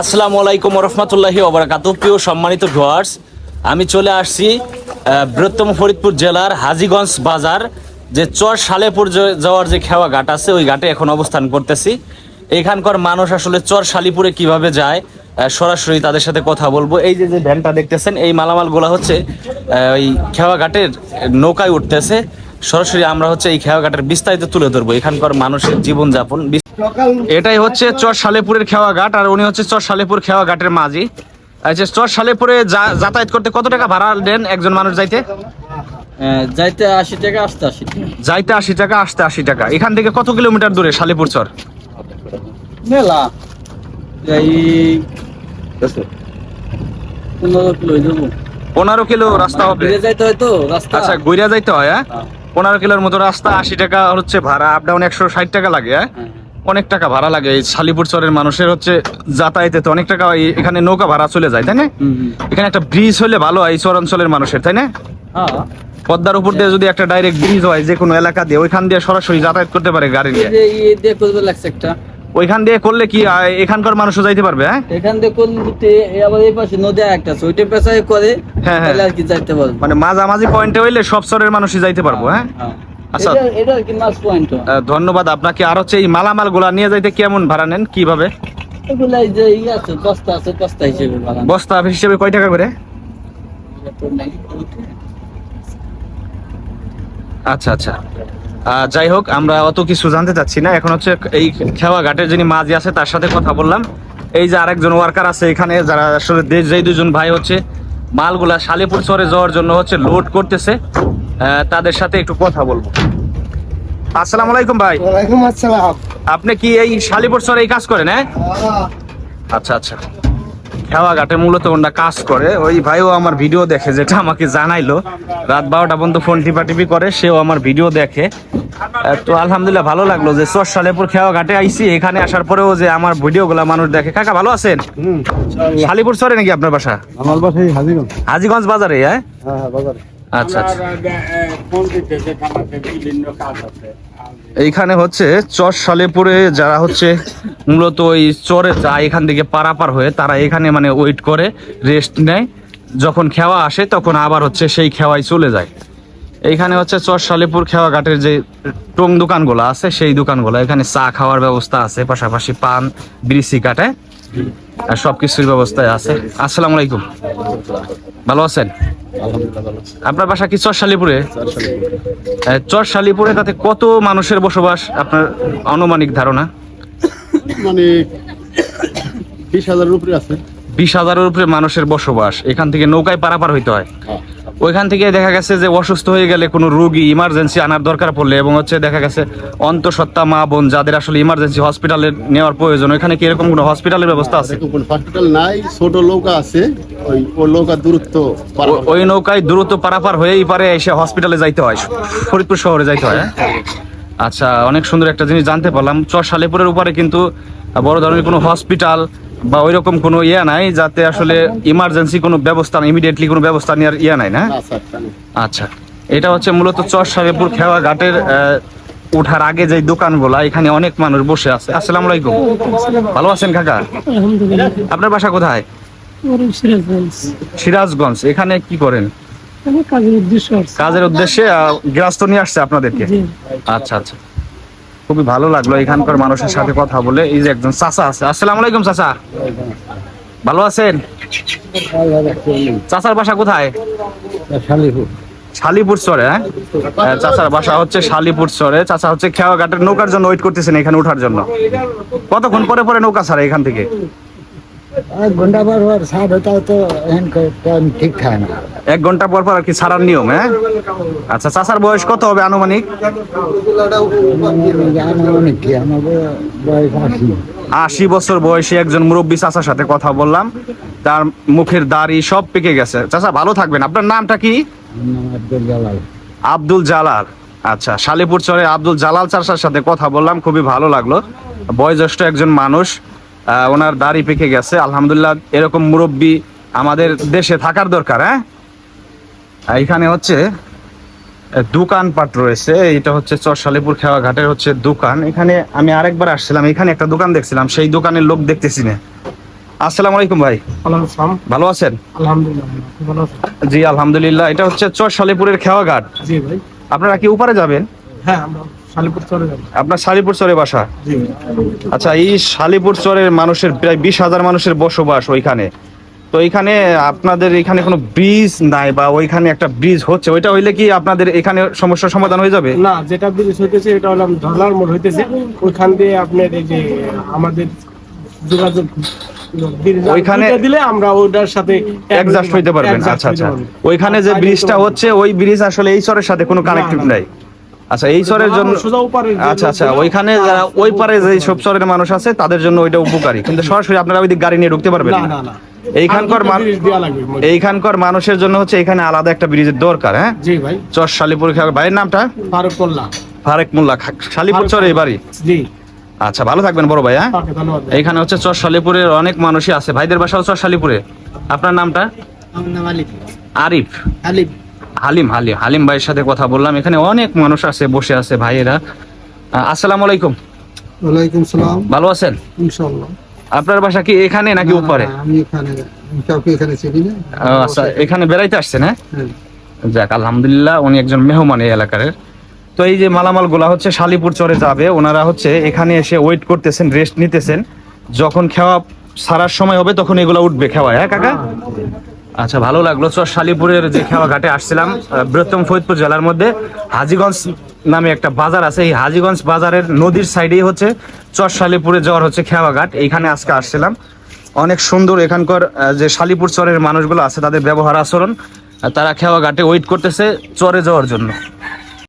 আসসালামু আলাইকুম রহমতুল্লাহি ওবরাকাত প্রিয় সম্মানিত ভিউয়ার্স আমি চলে আসছি বৃহত্তম ফরিদপুর জেলার হাজীগঞ্জ বাজার, যে চর সালেপুর যে- যাওয়ার যে খেওয়া ঘাট আছে, ওই ঘাটে এখন অবস্থান করতেছি। এখানকার মানুষ আসলে চর শালিপুরে কীভাবে যায় সরাসরি তাদের সাথে কথা বলব। এই যে যে ভ্যানটা দেখতেছেন, এই মালামালগুলো হচ্ছে ওই খেওয়া ঘাটের নৌকায় উঠতেছে। সরাসরি আমরা হচ্ছে এই খেওয়া ঘাটের বিস্তারিত তুলে ধরবো। এখানকার মানুষের জীবনযাপন। বিস- এটাই হচ্ছে চর সালেপুরের খেওয়া ঘাট আর উনি হচ্ছে চর সালেপুর খেওয়া ঘাটের মাঝি। আচ্ছা চর সালেপুরে যাতায়াত করতে কত টাকা ভাড়া দেন একজন মানুষ যাইতে? যাইতে আশি টাকা আসতে আশি টাকা। যাইতে আশি টাকা আসতে আশি টাকা। এখান থেকে কত কিলোমিটার দূরে সালেপুর চর? মেলা। এই পনেরো কিলো হয়ে রাস্তা হবে। যাইতে হয়তো রাস্তা। আচ্ছা গইরা যাইতে হয় হ্যাঁ? হ্যাঁ, পনেরো কিলোর মতো রাস্তা আশি টাকা হচ্ছে ভাড়া আপ ডাউন একশো ষাট টাকা লাগে হ্যাঁ? হ্যাঁ। অনেক টাকা ভাড়া লাগে। এই শালিপুর চরের মানুষের হচ্ছে যাতায়াতে তো অনেক টাকা এখানে নৌকা ভাড়া চলে যায় তাই না। এখানে একটা ব্রিজ হলে ভালো হয় এই চর অঞ্চলের মানুষের তাই না? হ্যাঁ। পদ্মার উপর দিয়ে যদি একটা ডাইরেক্ট ব্রিজ হয় যে কোনো এলাকা দিয়ে ওইখান দিয়ে সরাসরি যাতায়াত করতে পারে গাড়ি। নিয়ে ইয়ে লাগছে একটা। ওইখান দিয়ে করলে কি এখানকার মানুষও যাইতে পারবে হ্যাঁ? এখান দিয়ে করতে আবার এই পাশে নদী একটা আছে ওইটা পেশায় করে হ্যাঁ, হ্যাঁ। তাহলে আর কি যাইতে পারব? মানে মাঝামাঝি পয়েন্টে হইলে সব চরের মানুষই যাইতে পারব হ্যাঁ হ্যাঁ। আচ্ছা। এটা- এটা কি মাছ পয়েন্ট। ধন্যবাদ আপনাকে। আর হচ্ছে এই মালামালগুলা নিয়ে যাইতে কেমন ভাড়া নেন কীভাবে? এগুলো এই যে ইয়ে আছে বস্তা আছে বস্তা হিসেবে বাগান বস্তা হিসেবে কয় টাকা করে? আচ্ছা আচ্ছা। যাই হোক আমরা অত কিছু জানতে চাচ্ছি না। এখন হচ্ছে এই খেওয়া ঘাটের যিনি মাঝি আছে তার সাথে কথা বললাম। এই যে আরেকজন ওয়ার্কার আছে এখানে যারা আসলে দেশ যেই দুজন ভাই হচ্ছে মালগুলা শালিপুর চরে যাওয়ার জন্য হচ্ছে লোড করতেছে। তাদের সাথে একটু কথা বলব। আসসালামু আলাইকুম ভাই। ওয়ালাইকুম আসসালাম। আপনি কি এই শালিপুর চরে এই কাজ করেন হ্যাঁ? আচ্ছা আচ্ছা। খেওয়া ঘাটে মূলত ওনারা কাজ করে। ওই ভাইও আমার ভিডিও দেখে যেটা আমাকে জানাইলো। রাত বারোটা পর্যন্ত ফোন টিপা টিপি করে সেও আমার ভিডিও দেখে। তো আলহামদুলিল্লাহ ভালো লাগল যে চর সালেপুর খেওয়া ঘাটে আইছি এখানে আসার পরেও যে আমার ভিডিও গুলা মানুষ দেখে। কাকা ভালো আছেন? শালিপুর চরে নাকি আপনার বাসা? আমার হাজিগঞ্জ। হাজিগঞ্জ বাজারে হ্যাঁ? হ্যাঁ হ্যাঁ বাজারে। আচ্ছা আচ্ছা। এইখানে হচ্ছে চর সালেপুরে যারা হচ্ছে মূলত ওই চরে যায় এখান থেকে পারাপার হয়ে তারা এখানে মানে ওয়েট করে রেস্ট নেয়। যখন খেওয়া আসে তখন আবার হচ্ছে সেই খেওয়ায় চলে যায়। এইখানে হচ্ছে চর সালেপুর খেওয়া ঘাটের যে টং দোকানগুলো আছে সেই দোকানগুলো। এখানে চা খাওয়ার ব্যবস্থা আছে পাশাপাশি পান বিরিসি কাটে আর সব কিছুর ব্যবস্থায় আছে। আসসালামু আলাইকুম। ভালো আছেন? আপনার বাসা কি চর সালেপুরে আহ, চর শালিপুরে তাতে কত মানুষের বসবাস আপনার আনুমানিক ধারণা? মানে বিশ হাজারের উপরে আছে। বিশ হাজারের উপরে মানুষের বসবাস এখান থেকে নৌকায় পারাপার হইতে হয়। ওইখান থেকে দেখা গেছে যে অসুস্থ হয়ে গেলে কোনো রোগী ইমার্জেন্সি আনার দরকার পড়লে এবং হচ্ছে দেখা গেছে অন্তঃসত্ত্বা মা বোন যাদের আসলে ইমার্জেন্সি হসপিটালে নেওয়ার প্রয়োজন ওইখানে কি এরকম কোনো হসপিটালের ব্যবস্থা আছে হসপিটাল নাই ছোট নৌকা আছে ওই নৌকা দূরত্ব ওই নৌকায় দ্রুত পারাপার হয়েই পারে এসে হসপিটালে যাইতে হয় ফরিদপুর শহরে যাইতে হয় হ্যাঁ? আচ্ছা অনেক সুন্দর একটা জিনিস জানতে পারলাম চর সালেপুরের উপরে কিন্তু বড় ধরনের কোনো হসপিটাল বা ওইরকম কোনো ইয়া নাই যাতে আসলে ইমার্জেন্সি কোনো ব্যবস্থা ইমিডিয়েটলি কোনো ব্যবস্থা নেওয়ার ইয়া নাই না। আচ্ছা। এটা হচ্ছে মূলত চর সাহেবপুর খেওয়া ঘাটের ওঠার আগে যে দোকানগুলা এখানে অনেক মানুষ বসে আছে। আসসালামু আলাইকুম। ভালো আছেন কাকা? আপনার বাসা কোথায়? সিরাজগঞ্জ। সিরাজগঞ্জ। এখানে কি করেন? কাজের উদ্দেশ্য গৃহস্থ নিয়ে আসছে আপনাদেরকে? আচ্ছা আচ্ছা। খুবই ভালো লাগল এখানকার মানুষের সাথে কথা বলে। এই যে একজন চাচা আছে। আসসালামু আলাইকুম চাচা। ভালো আছেন? চাচার বাসা কোথায়? শালিপুর। চরে হ্যাঁ? চাচার বাসা হচ্ছে শালিপুর চরে। চাচা হচ্ছে খেয়া ঘাটের নৌকার জন্য ওয়েট করতেছেন এখানে উঠার জন্য। কতক্ষণ পরে পরে নৌকা ছাড়ে এখান থেকে? ঘণ্টা পর পর হতে এখন টাইম ঠিক থাকে না। এক ঘণ্টা পর পর আর কি ছাড়ার নিয়ম হ্যাঁ? আচ্ছা চাচার বয়স কত হবে আনুমানিক? আমার অনেক কি? আমার বয়স আশি। আশি বছর বয়সী একজন মুরব্বী চাচার সাথে কথা বললাম। তার মুখের দাড়ি সব পেকে গেছে। চাচা ভালো থাকবেন। আপনার নামটা কি? আব্দুল জালাল। আব্দুল জালাল। আচ্ছা শালিপুর চরে আব্দুল জালাল চাচার সাথে কথা বললাম। খুবই ভালো লাগল। বয়োজ্যেষ্ঠ একজন মানুষ। ওনার দাড়ি পেকে গেছে। আলহামদুলিল্লাহ এরকম মুরব্বী আমাদের দেশে থাকার দরকার হ্যাঁ? এখানে হচ্ছে দোকানপাট রয়েছে। এটা হচ্ছে চর শালিপুর খেওয়া ঘাটের হচ্ছে দোকান। এখানে আমি আরেকবার আসছিলাম এখানে একটা দোকান দেখছিলাম সেই দোকানের লোক দেখতেছি না। আসসালামু আলাইকুম ভাই। ভালো আছেন? জি আলহামদুলিল্লাহ। এটা হচ্ছে চর সালেপুরের খেওয়া ঘাট। আপনারা কি উপরে যাবেন? হ্যাঁ আপনার শালিপুর চরে বাসা? আচ্ছা এই শালিপুর চরের মানুষের প্রায় বিশ হাজার মানুষের বসবাস ওইখানে। তো এইখানে আপনাদের এখানে কোনো ব্রিজ নাই বা ওইখানে একটা ব্রিজ হচ্ছে? ওইটা হইলে কি আপনাদের এখানে সমস্যার সমাধান হয়ে যাবে? না যেটা ব্রিজ হইতেছে এটা হলাম ধরলার মোড় হইতেছে। ওইখান দিয়ে আপনার এই যে আমাদের যোগাযোগ ওইখানে- দিলে আমরা ওইটার সাথে অ্যাডজাস্ট হইতে পারবেন। আচ্ছা আচ্ছা। ওইখানে যে ব্রিজটা হচ্ছে ওই ব্রিজ আসলে এই চরের সাথে কোনো কানেক্টিভ। নাই? আচ্ছা এই চরের জন্য আচ্ছা আচ্ছা ওইখানে যারা ওই পারে যে সব চরের মানুষ আছে তাদের জন্য ওইটা উপকারী। কিন্তু সরাসরি আপনারা ওই গাড়ি নিয়ে ঢুকতে পারবেন না। না না না। এইখানকার। এইখানকার মানুষের জন্য হচ্ছে এখানে আলাদা একটা ব্রিজের দরকার হ্যাঁ? জি ভাই। চর শালিপুর ভাইয়ের নামটা? ফারুক কল্লা ফারেক মোল্লা খা- শালিপুর চরে এই বাড়ি? জি। আচ্ছা ভালো থাকবেন বড় ভাই হ্যাঁ। এইখানে হচ্ছে চর শালিপুরের অনেক মানুষই আছে। ভাইদের বাসাও চর শালিপুরে। আপনার নামটা? আমার নাম আলিফ। আরিফ। আলিফ। হালিম হালিম হালিম ভাইয়ের সাথে কথা বললাম। এখানে অনেক মানুষ আছে বসে আছে ভাইয়েরা। আসসালামু আলাইকুম। ওয়ালাইকুম সালাম। ভালো আছেন? ইনশাল্লাহ আপনার বাসা কি এখানে নাকি উপরে আমি এখানে কাউকে এখানে চিনি না। আচ্ছা এখানে বেড়াইতে আসছেন হ্যাঁ? হ্যাঁ। যাক আলহামদুলিল্লাহ উনি একজন মেহমান এই এলাকার তো এই যে মালামালগুলা হচ্ছে শালিপুর চরে যাবে ওনারা হচ্ছে এখানে এসে ওয়েট করতেছেন রেস্ট নিতেছেন। যখন খাওয়া সারার সময় হবে তখন এগুলো উঠবে খাওয়া হ্যাঁ কাকা? আচ্ছা ভালো লাগল। চর শালিপুরের যে খেওয়া ঘাটে আসছিলাম বৃহত্তম ফরিদপুর জেলার মধ্যে হাজিগঞ্জ নামে একটা বাজার আছে। এই হাজিগঞ্জ বাজারের নদীর সাইডেই হচ্ছে চর শালিপুরে যাওয়ার হচ্ছে খেওয়া ঘাট এইখানে আজকে আসছিলাম। অনেক সুন্দর এখানকার যে শালিপুর চরের মানুষগুলো আছে, তাদের ব্যবহার আচরণ তারা খেওয়া ঘাটে ওয়েট করতেছে চরে যাওয়ার জন্য।